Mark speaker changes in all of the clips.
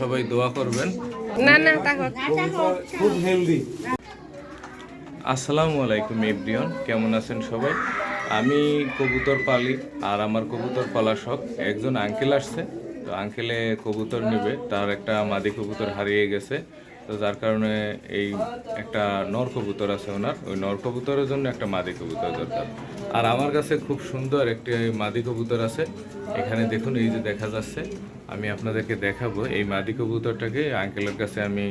Speaker 1: সবাই দোয়া করবেন।
Speaker 2: না না
Speaker 1: খুব হেলদি আসসালামু আলাইকুম এভরিওন কেমন আছেন সবাই? আমি কবুতর পালি আর আমার কবুতর পালা শখ। একজন আঙ্কেল আসছে তো আঙ্কেলে কবুতর নেবে। তার একটা মাদি কবুতর হারিয়ে গেছে। তো যার কারণে এই একটা নর কবুতর আছে ওনার। ওই নর কবুতরের জন্য একটা মাদি কবুতর দরকার। আর আমার কাছে খুব সুন্দর একটি মাদি কবুতর আছে। এখানে দেখুন, এই যে দেখা যাচ্ছে, আমি আপনাদেরকে দেখাবো। এই মাদি কবুতরটাকে আঙ্কেলের কাছে আমি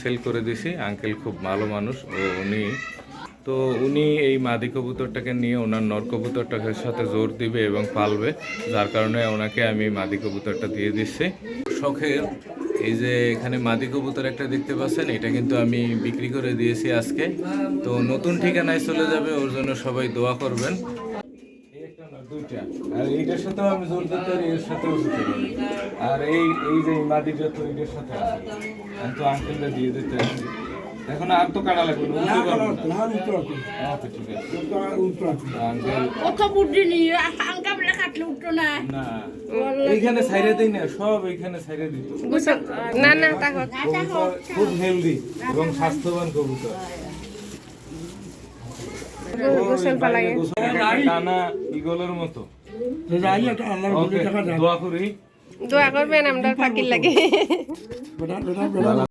Speaker 1: সেল করে দিছি। আঙ্কেল খুব ভালো মানুষ, ও উনি। তো উনি এই মাদি কবুতরটাকে নিয়ে ওনার নর কবুতরটাকে সাথে জোর দিবে এবং পালবে। যার কারণে ওনাকে আমি মাদি কবুতরটা দিয়ে দিচ্ছি। শখের এই যে এখানে মাদি কবুতর একটা দেখতে পাচ্ছেন এটা কিন্তু আমি বিক্রি করে দিয়েছি আজকে তো নতুন ঠিকানায় চলে যাবে ওর জন্য সবাই দোয়া করবেন এই না, দুইটা। আর এইটার সাথেও আমি জোর দিতে পারি এর সাথেও দিতে পারি আর এই এই যে এই মাদিটা তো এটার সাথে আছে আমি তো আঙ্কেলটা দিয়ে দিতে আছি। এখন আর তো কাটা লাগবে না না আচ্ছা ঠিক আছে আঙ্কেল
Speaker 3: কত বুদ্ধি নি। আঙ্কা বলে কাটলে উঠতো না
Speaker 1: না এইখানে সাইডে দিই। না সব এইখানে সাইডে দিত
Speaker 2: না না
Speaker 1: খুব হেলদি এবং স্বাস্থ্যবান কবুতর। টানা ইগলের মতো। দোয়া করি।
Speaker 2: দোয়া করবেন আমরা ফাঁকির লাগে।